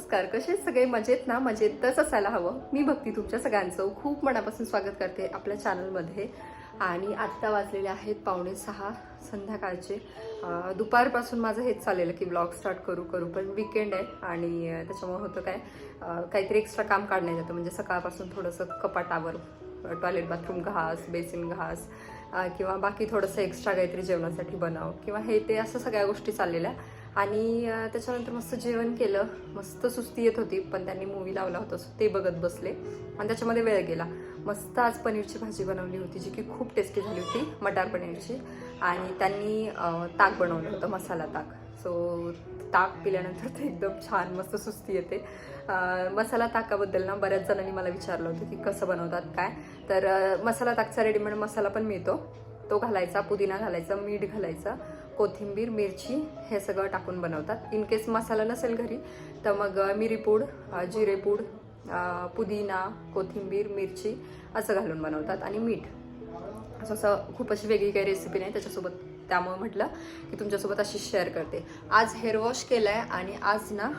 नमस्कार. कसे सगळे? मजेत ना? मजेतच असायला हवं. मी भक्ती तुमच्या सगळ्यांचं. खूप मनापासून स्वागत करते आपल्या चॅनलमध्ये आणि आत्ता वाजलेले आहेत पावणे सहा संध्याकाळचे. दुपारपासून माझं हेच चाललेलं की ब्लॉग स्टार्ट करू करू. पण विकेंड आहे आणि त्याच्यामुळे होतं काय काहीतरी एक्स्ट्रा काम काढण्यात येतं. म्हणजे सकाळपासून थोडंसं कपाटावर टॉयलेट बाथरूम घास बेसिन घास किंवा बाकी थोडंसं एक्स्ट्रा काहीतरी जेवणासाठी बनाव. किंवा हे ते असं सगळ्या गोष्टी चाललेल्या. आणि त्याच्यानंतर मस्त जेवण केलं. मस्त सुस्ती येत होती पण त्यांनी मूवी लावला होता सो ते बघत बसले. आणि त्याच्यामध्ये वेळ गेला. मस्त आज पनीरची भाजी बनवली होती जी की खूप टेस्टी झाली होती मटार पनीरची. आणि त्यांनी ताक बनवलं होतं मसाला ताक. सो ताक पिल्यानंतर ते एकदम छान मस्त सुस्ती येते. मसाला ताकाबद्दल ना बऱ्याच जणांनी मला विचारलं होतं की कसं बनवतात काय? तर मसाला ताकचा रेडीमेड मसाला पण मिळतो. तो घालायचा पुदिना घालायचा मीठ घालायचं. कोथिंबीर मिरची हे सगळं टाकून बनवतात. इन केस मसाला नसेल घरी तर मग मिरीपूड जिरेपूड पुदिना कोथिंबीर मिरची असं घालून बनवतात आणि मीठ. असं असं खूप अशी वेगळी काही रेसिपी नाही त्याच्यासोबत त्यामुळे म्हटलं की तुमच्यासोबत अशी शेअर करते. आज हेअर वॉश केलं आहे आणि आज ना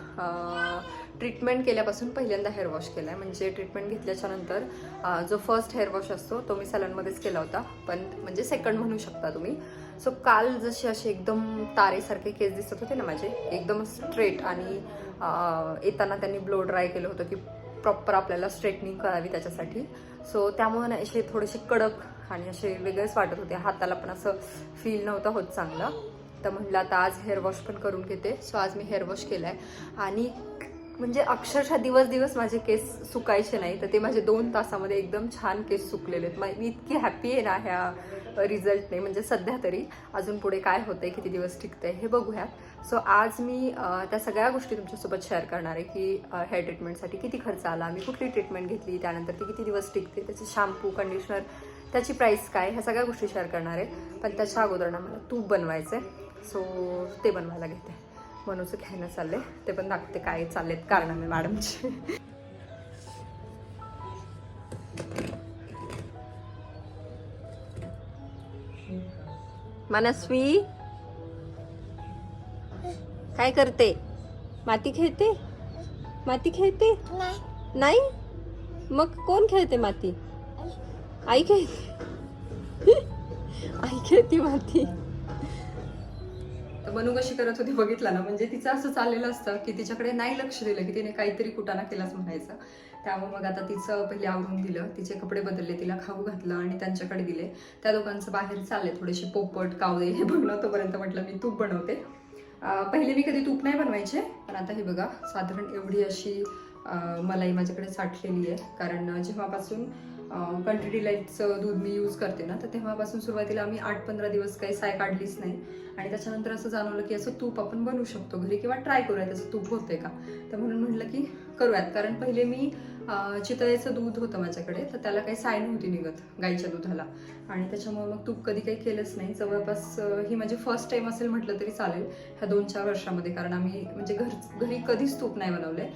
ट्रीटमेंट केल्यापासून पहिल्यांदा हेअर वॉश केला आहे म्हणजे ट्रीटमेंट घेतल्याच्या नंतर जो फर्स्ट हेअर वॉश असतो तो मी सलनमध्येच केला होता. पण म्हणजे सेकंड म्हणू शकता तुम्ही. सो काल जसे असे एकदम तारेसारखे केस दिसत होते ना माझे एकदम स्ट्रेट आणि येताना त्यांनी ब्लो ड्राय केलं होतं की प्रॉपर आपल्याला स्ट्रेटनिंग करावी त्याच्यासाठी. सो त्यामुळे ना असे थोडेसे कडक आणि असे वेगळेच वाटत होते. हाताला पण असं फील नव्हतं होत चांगलं. तर म्हटलं आता आज हेअर वॉश पण करून घेते. सो आज मी हेअर वॉश आहे आणि म्हणजे अक्षरशः दिवस दिवस माझे केस सुकायचे नाही. तर ते माझे दोन तासामध्ये एकदम छान केस सुकलेले आहेत. मी इतकी हॅपी आहे ना ह्या रिझल्टने म्हणजे सध्या तरी अजून पुढे काय होतंय किती दिवस टिकतंय हे बघूयात. सो आज मी त्या सगळ्या गोष्टी तुमच्यासोबत शेअर करणार आहे की हेअर ट्रीटमेंटसाठी किती खर्च आला मी कुठली ट्रीटमेंट घेतली त्यानंतर ती किती दिवस टिकते त्याचे शॅम्पू कंडिशनर त्याची प्राईस काय ह्या सगळ्या गोष्टी शेअर करणार आहे. पण त्याच्या अगोदर ना मला तूप बनवायचं आहे सो ते बनवायला घेते. मनूचं घ्यायला चालले ते पण दाखवते काय चाललेत आहे मॅडमचे मनस्वी? काय करते? माती खेळते? माती खेळते? नाही. मग कोण खेळते माती? आई खेळते. आई खेळते माती. बनू कशी करत होती बघितला ना म्हणजे तिचं असं चाललेलं असतं की तिच्याकडे नाही लक्ष दिलं की तिने काहीतरी कुटाणा केलाच म्हणायचं. त्यामुळे मग आता तिचं पहिले आवरून दिलं तिचे कपडे बदलले तिला खाऊ घातलं आणि त्यांच्याकडे दिले. त्या दोघांचं बाहेर चालले थोडेसे पोपट कावळे हे बघणं तोपर्यंत म्हटलं मी तूप बनवते. पहिले मी कधी तूप नाही बनवायचे पण आता हे बघा साधारण एवढी अशी मलाई माझ्याकडे साठलेली आहे. कारण जेव्हापासून कंट्री डिलाईटचं दूध मी यूज करते ना तर तेव्हापासून सुरुवातीला आम्ही आठ पंधरा दिवस काही साय काढलीच नाही. आणि त्याच्यानंतर असं जाणवलं की असं तूप आपण बनवू शकतो. घरी किंवा ट्राय करूयात त्याचं तूप होतंय का? तर म्हणून म्हटलं की करूयात. कारण पहिले मी चितळेचं दूध होतं माझ्याकडे तर त्याला काही साय नव्हती निघत गाईच्या दुधाला. आणि त्याच्यामुळे मग तूप कधी काही केलंच नाही. जवळपास ही माझी फर्स्ट टाईम असेल म्हटलं तरी चालेल ह्या दोन चार वर्षामध्ये कारण आम्ही म्हणजे घर घरी कधीच तूप नाही बनवले.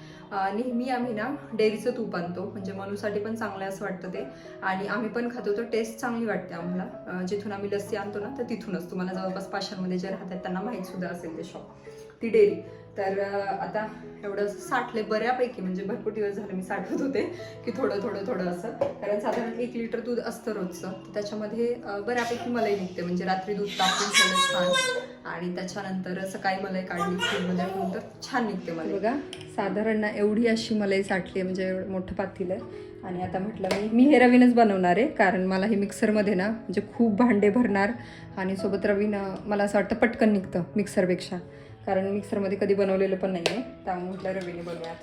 नेहमी आम्ही ना डेअरीचं तूप आणतो. म्हणजे मनूसाठी पण चांगलं आहे असं वाटतं ते. आणि आम्ही पण खातो. तर टेस्ट चांगली वाटते आम्हाला. जिथून आम्ही लस्सी आणतो ना तर तिथूनच. तुम्हाला जवळपास पाशांमध्ये जे राहतात त्यांना माहीत सुद्धा असेल ते शॉप ती डेअरी. तर आता एवढं साठले बऱ्यापैकी म्हणजे भरपूर दिवस झाले मी साठवत होते की थोडं थोडं थोडं असं. कारण साधारण एक लिटर दूध असतं रोजचं. त्याच्यामध्ये बऱ्यापैकी मलाई निघते म्हणजे रात्री दूध तापून ठेवलं छान. आणि त्याच्यानंतर सकाळी मलाई काढली फ्रीजमध्ये म्हणजे ठेवून तर छान निघते मला बघा साधारण ना एवढी अशी मलाई साठली आहे म्हणजे एवढं मोठं पातील आहे. आणि आता म्हटलं मी मी हे रवीनच बनवणार आहे कारण मला हे मिक्सरमध्ये ना म्हणजे खूप भांडे भरणार. आणि सोबत रवीन मला असं वाटतं पटकन निघतं मिक्सरपेक्षा. कारण मिक्सरमध्ये कधी बनवलेलं पण नाही आहे त्यामुळे म्हटलं रवीने बनवूयात.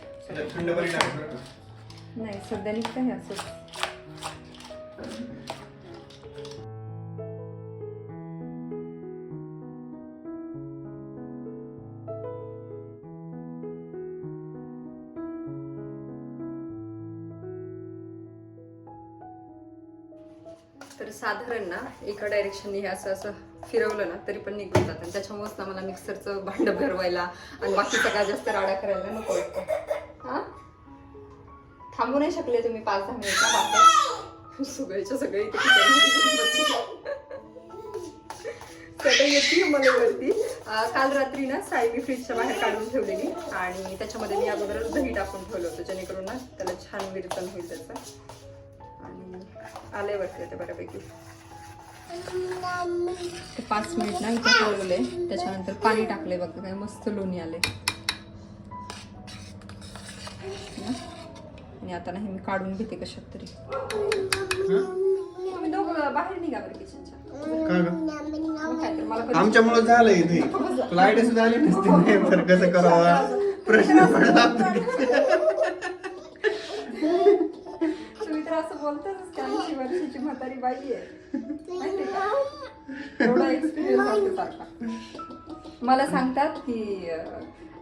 नाही सध्या निघतं हे असं तर साधारण ना एका डायरेक्शनने हे असं असं फिरवलं ना तरी पण निघून जातं. आणि त्याच्यामुळेच ना मला मिक्सरचं भांडं भरवायला आणि बाकी सगळ्या जास्त राडा करायला नको वाटतं. हा? थांबू नाही शकले तुम्ही पाच दहा मिनिटं सगळ्याच्या सगळे सगळे येते मला वरती. काल रात्री ना साई मी फ्रीजच्या बाहेर काढून ठेवलेली आणि त्याच्यामध्ये मी अगोदरच दही टाकून ठेवलं होतं जेणेकरून ना त्याला छान विरतन होईल त्याचं. आणि आले वरती आता बऱ्यापैकी. ते पाच मिनिट ना इथे ठेवले. त्याच्यानंतर पाणी टाकले बघ काय मस्त लोणी आले? आणि आता नाही मी काढून घेते कशात तरी. तुम्ही दोघं बाहेर निघा बरं किचनच्या आमच्यामुळे झालंय ते तुला आयडिया सुद्धा आली नसती. नाही तर कसं करावं? प्रश्न पडला तुम्ही तर असं बोलताच की वर्षाची म्हातारी बाई आहे. एवढा एक्सपिरियन्स असतो सारखा मला सांगतात की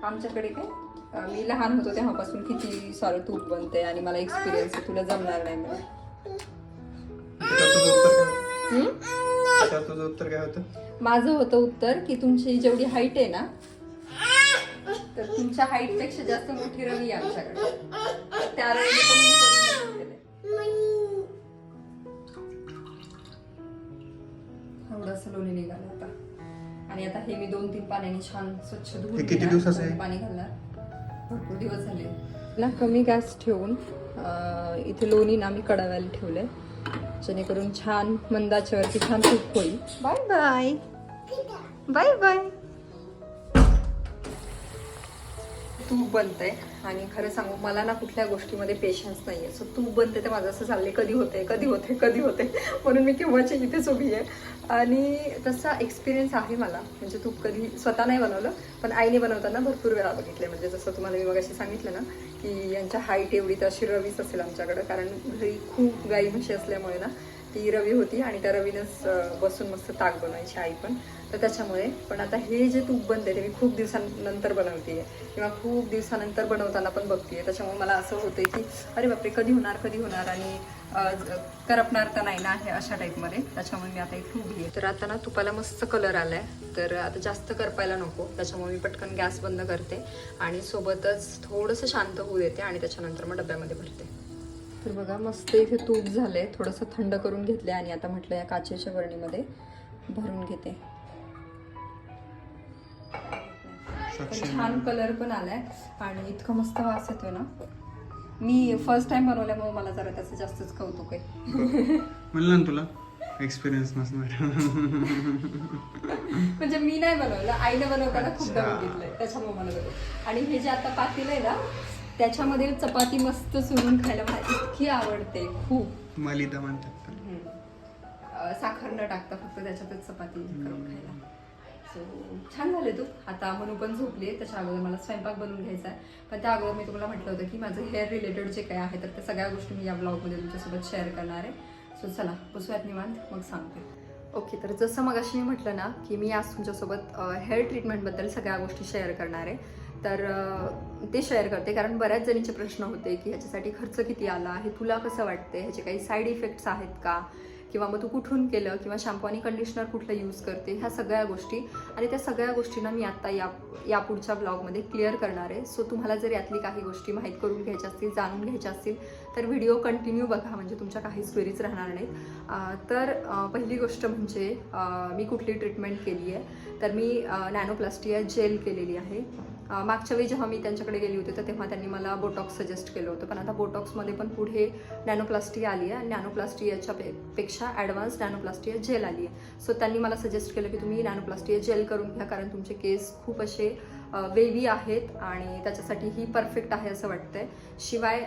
आमच्याकडे काय मी लहान होतो तेव्हापासून किती सारं तूप बनते आणि मला एक्सपिरियन्स आहे तुला जमणार नाही मला तुझं उत्तर काय होतं? त्याच्यावर तुझं उत्तर काय होतं माझं होतं उत्तर की तुमची जेवढी हाईट आहे ना तर तुमच्या हाईटपेक्षा जास्त मोठी रवी आमच्याकडे. त्या रवीने एवढंसं लोणी निघालं आता. आणि आता हे मी दोन तीन पाण्याने छान स्वच्छ धुवून किती घेणार. दिवसाचं आहे? पाणी घालणार. भरपूर दिवस झाले. ना कमी गॅस ठेवून. अं, इथे लोणी ना मी कडाव्याला ठेवलंय. जेणेकरून छान मंदाच्या वरती छान तूप होईल. Bye bye. Bye bye. तूप बनतंय. आणि खरं सांगू मला ना कुठल्या गोष्टीमध्ये पेशन्स नाहीये. सो तू बनते तर माझं असं चालले कधी होते कधी होते कधी होते म्हणून मी केव्हाची इथेच उभी आहे. आणि तसा एक्सपिरियन्स आहे मला. म्हणजे तू कधी स्वतः नाही बनवलं पण आईने बनवताना भरपूर वेळा बघितले म्हणजे जसं तुम्हाला मी मगाशी सांगितलं ना की यांच्या हाईट एवढी तर अशी रवीच असेल आमच्याकडं. कारण घरी खूप गाई म्हशी असल्यामुळे ना ती रवी होती आणि त्या रवीनंच बसून मस्त ताक बनवायची आई पण. तर त्याच्यामुळे पण आता हे जे तूप बनते ते मी खूप दिवसांनंतर बनवते किंवा खूप दिवसानंतर बनवताना पण बघते त्याच्यामुळे मला असं होतं की अरे बापरे कधी होणार कधी होणार आणि करपणार तर नाही ना हे अशा टाईपमध्ये. त्याच्यामुळे मी आता इथे उभी आहे. तर आता ना तुपाला मस्त कलर आलाय. तर आता जास्त करपायला नको. त्याच्यामुळे मी पटकन गॅस बंद करते आणि सोबतच थोडंसं शांत होऊ देते आणि त्याच्यानंतर मग डब्यामध्ये भरते. तर बघा मस्त इथे तूप झालंय. थोडंसं थंड करून घेतले आणि आता म्हटलं या काचेच्या बरणीमध्ये भरून घेते. छान कलर पण आलाय आणि इतकं मस्त वास येतोय ना. मी फर्स्ट टाइम बनवल्यामुळे मला जरा त्याचं जास्तच कौतुक आहे. म्हणलं ना तुला एक्सपिरियन्स नसणार म्हणजे मी नाही बनवलं आईने बनवताना. बघितलंय. त्याच्यामुळे मला आणि हे जे आता पातील आहे ना त्याच्यामध्ये चपाती मस्त चुरून खायला मला इतकी आवडते खूप. मालिदा म्हणतात. हम्म. साखर न टाकता फक्त त्याच्यातच चपाती करून खायला. सो छान झाले तू. आता मनू पण झोपली त्याच्या अगोदर मला स्वयंपाक बनवून घ्यायचा आहे. पण त्या अगोदर मी तुम्हाला म्हटलं होतं की माझं हेअर रिलेटेड जे काय आहे तर त्या सगळ्या गोष्टी मी या ब्लॉगमध्ये तुमच्यासोबत शेअर करणार आहे. सो चला बसूयात निवांत मग सांगते. ओके तर जसं मग मी म्हटलं ना की मी आज तुमच्यासोबत हेअर ट्रीटमेंटबद्दल सगळ्या गोष्टी शेअर करणार आहे. तर ते शेअर करते. कारण बऱ्याच जणींचे प्रश्न होते की ह्याच्यासाठी खर्च किती आला हे तुला कसं वाटते ह्याचे काही साईड इफेक्ट्स आहेत का? किंवा मग तू कुठून केलं? किंवा शॅम्पू आणि कंडिशनर कुठलं यूज करते? ह्या सगळ्या गोष्टी. आणि त्या सगळ्या गोष्टींना मी आत्ता या या पुढच्या ब्लॉगमध्ये क्लिअर करणार आहे. सो तुम्हाला जर यातली काही गोष्टी माहीत करून घ्यायच्या असतील जाणून घ्यायच्या असतील तर व्हिडिओ कंटिन्यू बघा म्हणजे तुमच्या काहीच क्वेरीज राहणार नाहीत. तर पहिली गोष्ट म्हणजे मी कुठली ट्रीटमेंट केली आहे? तर मी नॅनोप्लास्टिया जेल केलेली आहे. मागच्या वेळी जेव्हा मी त्यांच्याकडे गेली होती तर तेव्हा त्यांनी मला बोटॉक्स सजेस्ट केलं होतं. पण आता बोटॉक्समध्ये पण पुढे नॅनोप्लास्टी आली आहे. आणि नॅनोप्लास्टियाच्या पे पेक्षा ॲडव्हान्स नॅनोप्लास्टिया जेल आली आहे. सो त्यांनी मला सजेस्ट केलं की तुम्ही नॅनोप्लास्टिया जेल करून घ्या कारण तुमचे केस खूप असे वेवी आहेत आणि त्याच्यासाठी ही परफेक्ट आहे असं वाटतंय. शिवाय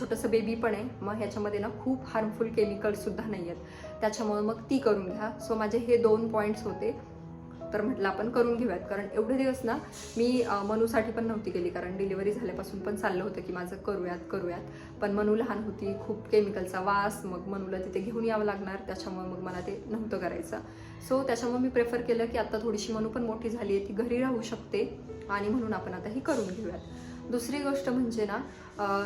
छोटंसं बेबी पण आहे. मग ह्याच्यामध्ये ना खूप हार्मफुल केमिकल्ससुद्धा नाही आहेत त्याच्यामुळे मग ती करून घ्या. सो माझे हे दोन पॉईंट्स होते. तर म्हटलं आपण करून घेऊयात. कारण एवढे दिवस ना मी मनूसाठी पण नव्हती केली. कारण डिलिव्हरी झाल्यापासून पण चाललं होतं की माझं करूयात करूयात. पण मनू लहान होती खूप केमिकलचा वास मग मनूला तिथे घेऊन यावं लागणार. त्याच्यामुळे मग मला ते नव्हतं करायचं. सो त्याच्यामुळे मी प्रेफर केलं की आता थोडीशी मनू पण मोठी झाली आहे ती घरी राहू शकते आणि म्हणून आपण आता ही करून घेऊयात. दुसरी गोष्ट म्हणजे ना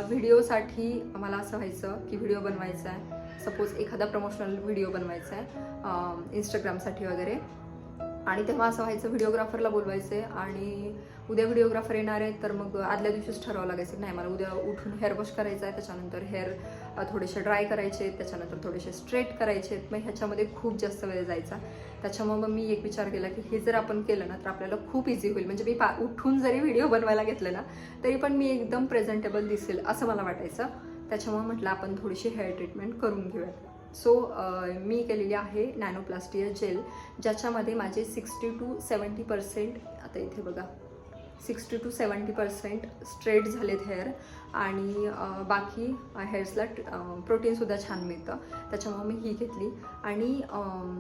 व्हिडिओसाठी मला असं व्हायचं की व्हिडिओ बनवायचा आहे. सपोज एखादा प्रमोशनल व्हिडिओ बनवायचा आहे इंस्टाग्रामसाठी वगैरे. आणि तेव्हा असं व्हायचं व्हिडिओग्राफरला बोलवायचे आणि उद्या व्हिडिओग्राफर येणार आहे तर मग आदल्या दिवशीच ठरवावं लागायचं नाही मला उद्या उठून हेअर वॉश करायचा आहे त्याच्यानंतर हेअर थोडेसे ड्राय करायचे आहेत त्याच्यानंतर थोडेसे स्ट्रेट करायचे आहेत. मग ह्याच्यामध्ये खूप जास्त वेळ जायचा. त्याच्यामुळे मग मी एक विचार केला की हे जर आपण केलं ना तर आपल्याला खूप इझी होईल. म्हणजे मी पा उठून जरी व्हिडिओ बनवायला घेतलं ना तरी पण मी एकदम प्रेझेंटेबल दिसेल असं मला वाटायचं. त्याच्यामुळे म्हटलं आपण थोडीशी हेअर ट्रीटमेंट करून घेऊयात. सो uh, मी केलेली आहे नॅनोप्लास्टिया जेल ज्याच्यामध्ये माझे सिक्स्टी टू सेवन्टी पर्सेंट आता इथे बघा sixty two seventy percent straight झालेत हेअर आणि uh, बाकी हेअर्सला प्रोटीनसुद्धा uh, छान मिळतं. त्याच्यामुळे मी ही घेतली. आणि um,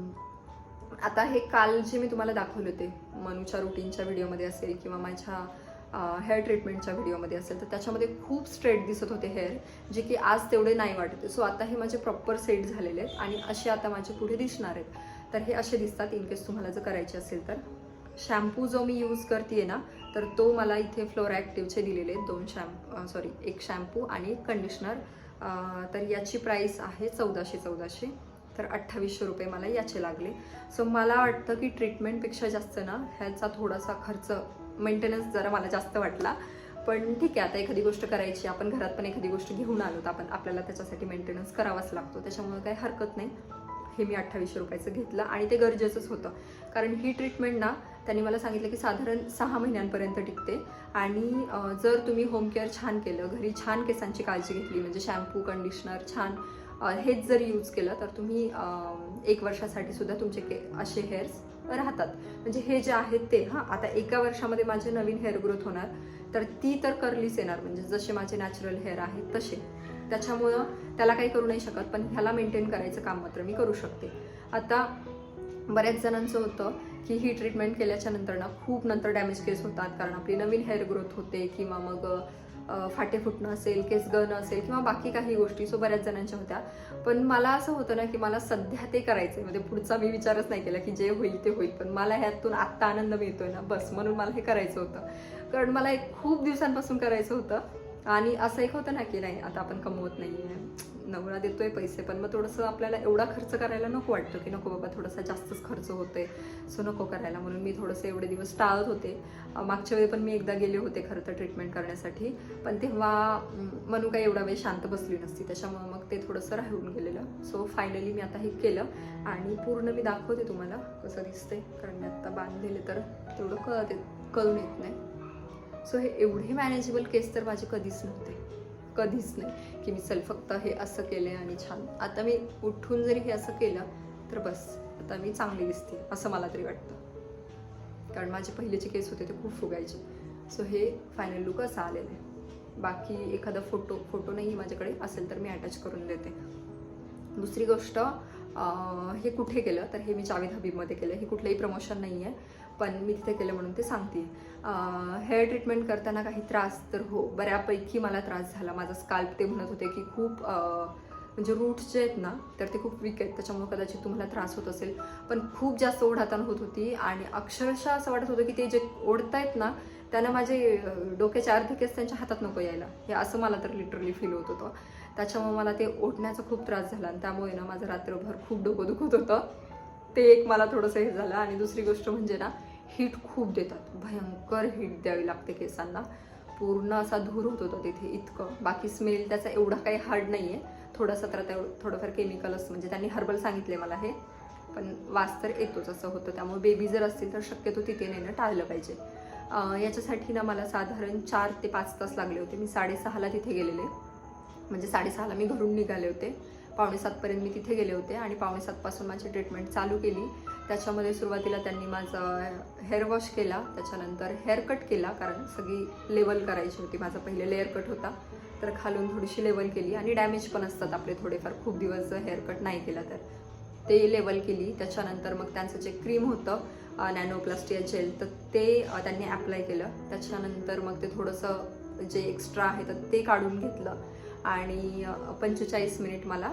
आता हे काल जे मी तुम्हाला दाखवले होते मनूच्या रुटीनच्या व्हिडिओमध्ये असेल किंवा माझ्या हेअर ट्रीटमेंटच्या व्हिडिओमध्ये असेल तर त्याच्यामध्ये खूप स्ट्रेट दिसत होते हेअर जे की आज तेवढे नाही वाटत. सो आता हे माझे प्रॉपर सेट झालेले आहेत आणि असे आता माझे पुढे दिसणार आहेत. तर हे असे दिसतात इन केस तुम्हाला जर करायचे असेल तर. शॅम्पू जो मी यूज करते ना तर तो मला इथे फ्लोरा ॲक्टिव्हचे दिलेले आहेत. दोन शॅम्पू सॉरी एक शॅम्पू आणि एक कंडिशनर तर याची प्राईस आहे चौदाशे चौदाशे. तर अठ्ठावीसशे रुपये मला याचे लागले. सो मला वाटतं की ट्रीटमेंटपेक्षा जास्त ना ह्याचा थोडासा खर्च मेंटेनन्स जरा मला जास्त वाटला. पण ठीक आहे आता एखादी गोष्ट करायची आपण घरात पण एखादी गोष्ट घेऊन आलो तर आपण आपल्याला त्याच्यासाठी मेंटेनन्स करावाच लागतो. त्याच्यामुळे काही हरकत नाही. हे मी अठ्ठावीसशे रुपयाचं घेतलं आणि ते गरजेचंच होतं. कारण ही ट्रीटमेंट ना त्यांनी मला सांगितलं की साधारण सहा महिन्यांपर्यंत टिकते. आणि जर तुम्ही होम केअर छान केलं घरी छान केसांची काळजी घेतली म्हणजे शॅम्पू कंडिशनर छान हेच जर यूज केलं तर तुम्ही एक वर्षासाठी सुद्धा तुमचे के असे हेअर्स राहतात. म्हणजे हे जे आहेत ते हां आता एका वर्षामध्ये माझे नवीन हेअर ग्रोथ होणार तर ती तर करलीच येणार. म्हणजे जसे माझे नॅचरल हेअर आहेत तसे. त्याच्यामुळं त्याला काही करू नाही शकत पण ह्याला मेंटेन करायचं काम मात्र मी करू शकते. आता बऱ्याच जणांचं होतं की ही ट्रीटमेंट केल्याच्यानंतर ना खूप नंतर डॅमेज केस होतात कारण आपली नवीन हेअर ग्रोथ होते किंवा मग फाटे फुटणं असेल केस गळणं असेल किंवा बाकी काही गोष्टी सो बऱ्याच जणांच्या होत्या. पण मला असं होतं ना की मला सध्या ते करायचं म्हणजे पुढचा मी विचारच नाही केला की जे होईल ते होईल. पण मला ह्यातून आत्ता आनंद मिळतोय ना. बस म्हणून मला हे करायचं होतं. कारण मला एक खूप दिवसांपासून करायचं होतं. आणि असं एक होतं ना की नाही आता आपण कमवत नाही आहे नवरा देतोय पैसे पण मग थोडंसं आपल्याला एवढा खर्च करायला नको वाटतं की नको बाबा थोडासा जास्तच खर्च होतोय सो नको करायला. म्हणून मी थोडंसं एवढे दिवस टाळत होते. मागच्या वेळी पण मी एकदा गेले होते खरं तर ट्रीटमेंट करण्यासाठी पण तेव्हा अं, मनू काही एवढा वेळ शांत बसली नसती त्याच्यामुळे मग ते थोडंसं राहून गेलेलं. सो फायनली मी आता हे केलं आणि पूर्ण मी दाखवते तुम्हाला कसं दिसतंय कारण मी आत्ता बांधलेले तर तेवढं कळते कळून येत नाही. सो हे एवढे मॅनेजेबल केस तर माझे कधीच नव्हते. कधीच नाही की मी चल फक्त हे असं केलं आहे आणि छान. आता मी उठून जरी हे असं केलं तर बस. आता मी चांगली दिसते असं मला तरी वाटतं. कारण माझे पहिलेचे केस होते ते खूप फुगायचे. सो हे फायनल लुक असं आलेलं आहे. बाकी एखादा फोटो फोटो नाही माझ्याकडे असेल तर मी अटॅच करून देते. दुसरी गोष्ट हे कुठे केलं तर हे मी जावेद हबीबमध्ये केलं. हे कुठलंही प्रमोशन नाही आहे पण मी तिथे केलं म्हणून ते सांगते. हेअर ट्रीटमेंट करताना काही त्रास तर हो बऱ्यापैकी मला त्रास झाला. माझा स्काल्प ते म्हणत होते की खूप म्हणजे रूट्स जे आहेत ना तर ते खूप वीक आहेत. त्याच्यामुळे कदाचित तुम्हाला त्रास होत असेल. पण खूप जास्त ओढाताण होत होती आणि अक्षरशः असं वाटत होतं की ते जे ओढतायत ना त्यांना माझे डोक्याचे अर्धे केस त्यांच्या हातात नको यायला. हे असं मला तर लिटरली फील होत होतं. त्याच्यामुळे मला ते ओढण्याचा खूप त्रास झाला आणि त्यामुळे ना माझं रात्रभर खूप डोकं दुखत होतं. ते एक मला थोडंसं हे झालं. आणि दुसरी गोष्ट म्हणजे ना हीट खूप देतात. भयंकर हीट द्यावी लागते केसांना. पूर्ण असा धूर होत होता तिथे इतकं. बाकी स्मेल त्याचा एवढा काही हार्ड नाही आहे थोडासा तर त्या थोडंफार केमिकल असतं. म्हणजे त्यांनी हर्बल सांगितले मला हे. पण वास तर येतोच असं होतं. त्यामुळे बेबी जर असतील तर शक्यतो तिथे नेणं टाळलं पाहिजे. याच्यासाठी ना मला साधारण चार ते पाच तास लागले होते. मी साडेसहाला तिथे गेलेले. म्हणजे साडेसहाला मी घरून निघाले होते. पावणे सातपर्यंत मी तिथे गेले होते. आणि पावणे सातपासून माझी ट्रीटमेंट चालू केली. त्याच्यामध्ये सुरुवातीला त्यांनी माझा हेअर वॉश केला. त्याच्यानंतर हेअर कट केला कारण सगळी लेवल करायची होती. माझा पहिले लेअर कट होता. तर खालून थोडीशी लेवल केली. आणि डॅमेज पण असतात आपले थोडेफार. खूप दिवस हेअर कट नाही केला तर. ते लेवल केली. त्याच्यानंतर मग त्यांचं जे क्रीम होतं नॅनोप्लास्टिया जेल तर ते त्यांनी ॲप्लाय केलं. त्याच्यानंतर मग ते थोडंसं जे एक्स्ट्रा आहे तर ते काढून घेतलं. आणि पंचेचाळीस मिनिट मला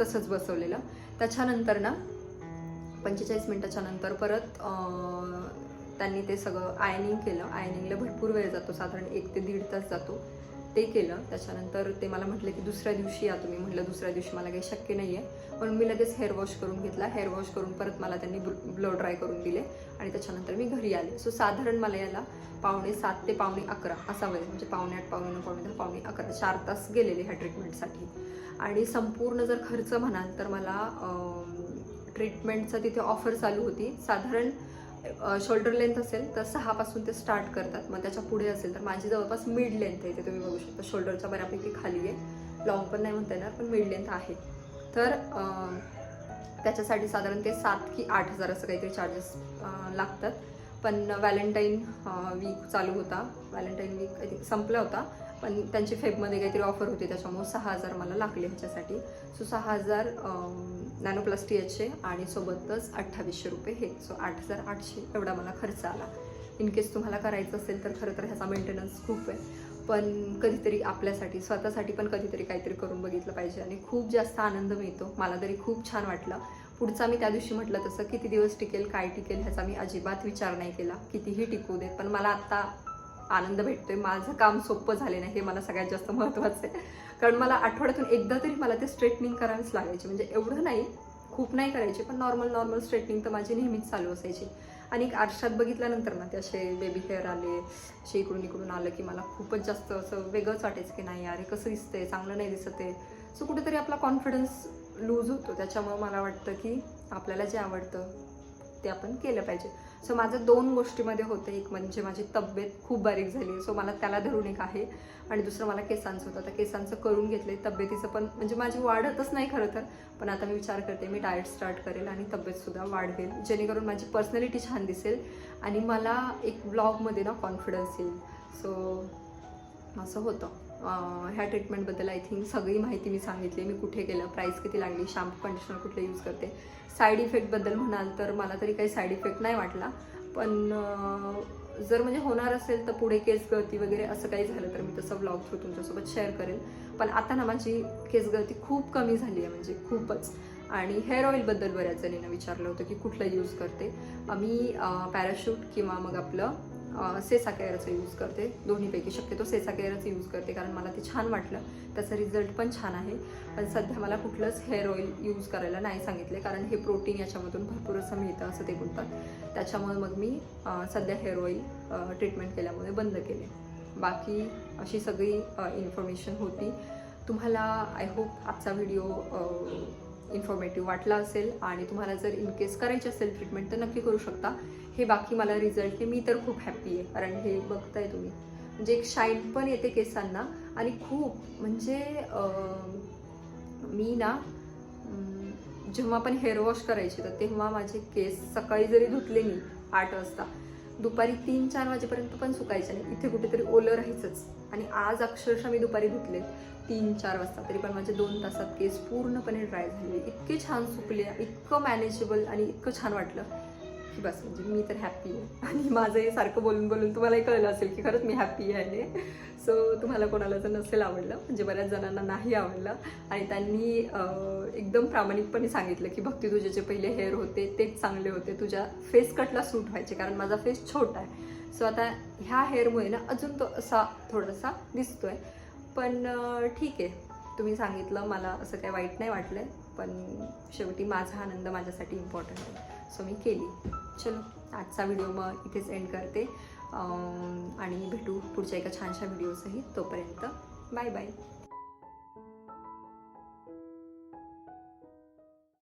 तसंच बसवलेलं. त्याच्यानंतर ना पंचेचाळीस मिनिटाच्या नंतर परत त्यांनी ते सगळं आयनिंग केलं. आयनिंगला भरपूर वेळ जातो. साधारण एक ते दीड तास जातो. ते केलं. त्याच्यानंतर ते मला म्हटलं की दुसऱ्या दिवशी या तुम्ही. म्हटलं दुसऱ्या दिवशी मला काही शक्य नाही आहे म्हणून मी लगेच हेअर वॉश करून घेतला. हेअर वॉश करून परत मला त्यांनी ब्लो ड्राय करून दिले. आणि त्याच्यानंतर मी घरी आले. सो साधारण मला याला पावणे सात ते पावणे अकरा असा वेळ. म्हणजे पावणे आठ पावणे नऊ पावणे दहा पावणे अकरा चार तास गेलेले ह्या ट्रीटमेंटसाठी आणि संपूर्ण जर खर्च म्हणाल तर मला ट्रीटमेंटचं तिथे ऑफर चालू होती. साधारण शोल्डर लेंथ असेल तर सहापासून ते स्टार्ट करतात. मग त्याच्या पुढे असेल तर माझी जवळपास मिड लेंथ आहे ते तुम्ही बघू शकता. शोल्डरच्या बऱ्यापैकी खाली आहे. लॉंग पण नाही म्हणता येणार पण मिड लेंथ आहे. तर त्याच्यासाठी साधारण ते सात की आठ हजार असं काहीतरी चार्जेस लागतात. पण व्हॅलेंटाईन वीक चालू होता. व्हॅलेंटाईन वीक आय थिंक संपला होता. पण त्यांची फेबमध्ये काहीतरी ऑफर होती त्याच्यामुळे सहा हजार मला लागले ह्याच्यासाठी. सो सहा हजार नॅनो प्लस टी एचचे आणि सोबतच अठ्ठावीसशे रुपये हे. सो आठ हजार आठशे एवढा मला खर्च आला. इन केस तुम्हाला करायचं असेल तर खरं तर ह्याचा मेंटेनन्स खूप आहे. पण कधीतरी आपल्यासाठी स्वतःसाठी पण कधीतरी काहीतरी करून बघितलं पाहिजे आणि खूप जास्त आनंद मिळतो. मला तरी खूप छान वाटलं. पुढचा मी त्या दिवशी म्हटलं तसं किती दिवस टिकेल काय टिकेल ह्याचा मी अजिबात विचार नाही केला. कितीही टिकू देत पण मला आत्ता आनंद भेटतोय. माझं काम सोपं झाले नाही हे मला सगळ्यात जास्त महत्त्वाचं आहे. कारण मला आठवड्यातून एकदा तरी मला ते स्ट्रेटनिंग करावीच लागायची. म्हणजे एवढं नाही खूप नाही करायची पण नॉर्मल नॉर्मल स्ट्रेटनिंग तर माझी नेहमीच चालू असायची. आणि एक आरशात बघितल्यानंतर ना ते असे बेबी हेअर आले असे इकडून इकडून आलं की मला खूपच जास्त असं वेगळंच वाटायचं की नाही अरे कसं दिसतंय चांगलं नाही दिसत आहे. सो कुठेतरी आपला कॉन्फिडन्स लूज होतो. त्याच्यामुळे मला वाटतं की आपल्याला जे आवडतं ते आपण केलं पाहिजे. सो माझं दोन गोष्टीमध्ये होतं एक म्हणजे माझी तब्येत खूप बारीक झाली. सो मला त्याला धरून एक आहे आणि दुसरं मला केसांचं होतं. आता केसांचं करून घेतले तब्येतीचं पण म्हणजे माझी वाढतच नाही खरं तर. पण आता मी विचार करते मी डाएट स्टार्ट करेल आणि तब्येतसुद्धा वाढवेल जेणेकरून माझी पर्सनॅलिटी छान दिसेल आणि मला एक ब्लॉगमध्ये ना कॉन्फिडन्स येईल. सो असं होतं. ह्या ट्रीटमेंटबद्दल आय थिंक सगळी माहिती मी सांगितली. मी कुठे केलं प्राईस किती लागली शॅम्पू कंडिशनर कुठले यूज करते. साईड इफेक्टबद्दल म्हणाल तर मला तरी काही साईड इफेक्ट नाही वाटला. पण जर म्हणजे होणार असेल तर पुढे केस गळती वगैरे असं काही झालं तर मी तसं ब्लॉग थ्रू तुमच्यासोबत शेअर करेल. पण आता ना माझी केस गळती खूप कमी झाली आहे म्हणजे खूपच. आणि हेअर ऑईलबद्दल बऱ्याच जणींना विचारलं होतं की कुठलं यूज करते. मी पॅराशूट किंवा मग आपलं सेसा केअरचं यूज करते. दोन्हीपैकी शक्यतो सेसा केअरचं यूज करते कारण मला ते छान वाटलं. त्याचा रिझल्ट पण छान आहे. पण सध्या मला कुठलंच हेअर ऑइल यूज करायला नाही सांगितले कारण हे प्रोटीन याच्यामधून भरपूर असं मिळतं असं ते बोलतात. त्याच्यामुळे मग मी सध्या हेअर ऑइल ट्रीटमेंट केल्यामुळे बंद केले. बाकी अशी सगळी इन्फॉर्मेशन होती. तुम्हाला आय होप आजचा व्हिडिओ इन्फॉर्मेटिव्ह वाटला असेल. आणि तुम्हाला जर इन केस करायची असेल ट्रीटमेंट तर नक्की करू शकता. हे बाकी मला रिझल्ट मी तर खूप हॅप्पी आहे. कारण हे बघताय तुम्ही. म्हणजे एक शाईन पण येते केसांना. आणि खूप म्हणजे मी ना जेव्हा पण हेअर वॉश करायचे तर तेव्हा माझे केस सकाळी जरी धुतले मी आठ वाजता दुपारी तीन चार वाजेपर्यंत पण सुकायचे नाही. इथे कुठेतरी ओलं राहायचंच. आणि आज अक्षरशः मी दुपारी धुतले तीन चार वाजता. तरी पण माझे दोन तासात केस पूर्णपणे ड्राय झाले. इतके छान सुकले इतकं मॅनेजेबल आणि इतकं छान वाटलं. की बस म्हणजे मी तर हॅप्पी आहे. आणि माझं हे सारखं बोलून बोलून तुम्हालाही कळलं असेल की खरंच मी हॅप्पी आहे. सो तुम्हाला कोणाला जर नसेल आवडलं म्हणजे बऱ्याच जणांना नाही आवडलं आणि त्यांनी एकदम प्रामाणिकपणे सांगितलं की भक्ती तुझे जे पहिले हेअर होते तेच चांगले होते. तुझ्या फेस कटला सूट व्हायचे कारण माझा फेस छोटा आहे. सो आता ह्या हेअरमुळे ना अजून तो असा थोडासा दिसतोय. पण ठीक आहे. तुम्ही सांगितलं मला असं काही वाईट नाही वाटलं पण शेवटी माझा आनंद माझ्यासाठी इम्पॉर्टंट आहे. सो मी केली. चलो आजचा व्हिडिओ मग इथेच एंड करते. आणि भेटू पुढच्या एका छानशा व्हिडिओसही तोपर्यंत. Bye bye